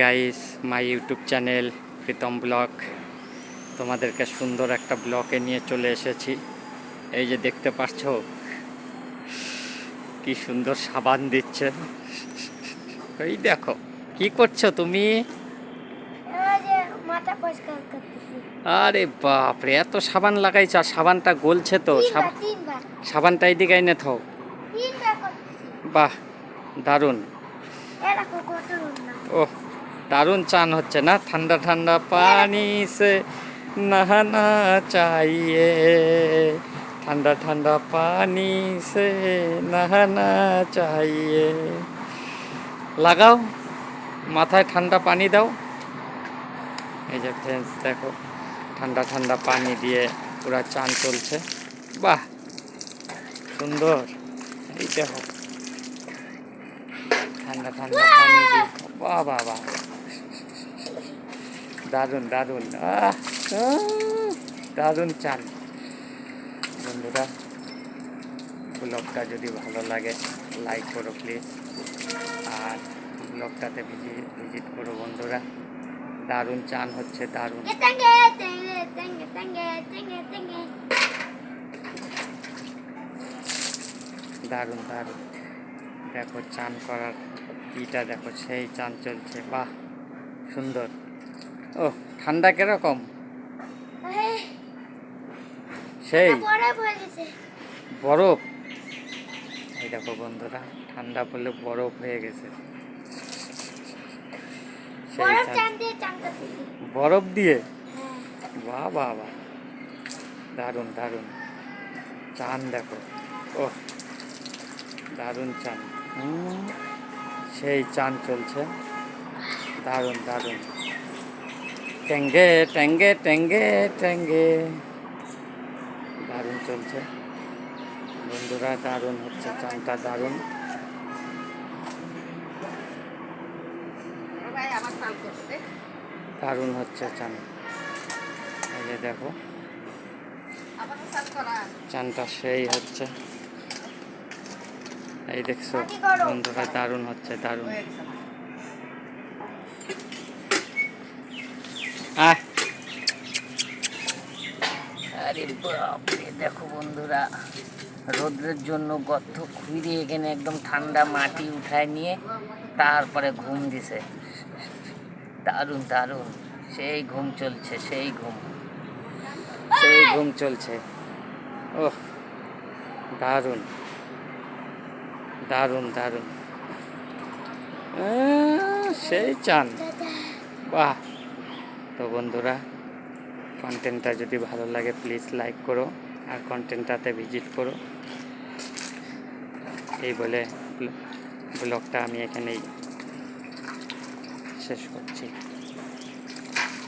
Guys my YouTube channel Pritam vlog তোমাদেরকে সুন্দর একটা ব্লকে নিয়ে চলে এসেছি। এই যে দেখতে পাচ্ছ কি সুন্দর সাবান দিচ্ছে। এই দেখো কি করছ তুমি? আরে বাপরে এত সাবান লাগাইছো আর সাবানটা গলছে তো। সাব- সাবানটা এইদিকে এনে থাও। বাহ দারুণ। এরকম কত না। ও দারুণ চান হচ্ছে না? ঠান্ডা ঠান্ডা পানি সে নাহানা চাইয়ে। ঠান্ডা ঠান্ডা পানি সে নাহানা চাইয়ে। লাগাও, মাথায় ঠান্ডা পানি দাও। এই যে ফ্রেন্ডস দেখো, ঠান্ডা ঠান্ডা পানি দিয়ে পুরা চান চলছে। বাহ! সুন্দর। এই দেখো ঠান্ডা ঠান্ডা পানি দিয়ে। বাহ বাহ বাহ দারুণ দারুণ দারুণ চান। বন্ধুরা ব্লগটা যদি ভালো লাগে লাইক করো প্লিজ আর ব্লগটাতে ভিজিট ভিজিট করো বন্ধুরা। দারুণ চান হচ্ছে দারুণ। দারুণ দারুণ। দেখো চান করার ইটা দেখো সেই চান চলছে বাহ সুন্দর। ও ঠান্ডা কীরকম? সেই। বরফ এই দেখো বন্ধুরা ঠান্ডা পড়লে বরফ হয়ে গেছে। বরফ দিয়ে হ্যাঁ। বাহ বাহ বাহ। দারুণ দারুণ। চান দেখো। ও দারুণ চান। সেই চান চলছে। দারুণ দারুণ। ট্যাঙ্গে ট্যাঙ্গে ট্যাঙ্গে ট্যাঙ্গে দারুণ চলছে। বন্ধুরা দারুণ হচ্ছে চানটা দারুণ। দারুণ হচ্ছে চান। এই যে দেখো। চানটা সেই হচ্ছে। এই দেখছ বন্ধুরা দারুণ হচ্ছে দারুণ। আহ। আরে বাপরে দেখো বন্ধুরা রোদ্রের জন্য গর্ত খুঁড়ে এখানে একদম ঠান্ডা মাটি উঠায় নিয়ে তারপরে ঘুম দিছে। দারুণ দারুণ। সেই ঘুম চলছে সেই ঘুম। সেই ঘুম চলছে। ওহ দারুণ। দারুণ দারুণ। সেই চান। বাহ। তো বন্ধুরা কন্টেন্টটা যদি ভালো লাগে প্লিজ লাইক করো আর কন্টেন্টটাতে ভিজিট করো। এই বলে, ব্লগটা আমি এখানেই শেষ করছি।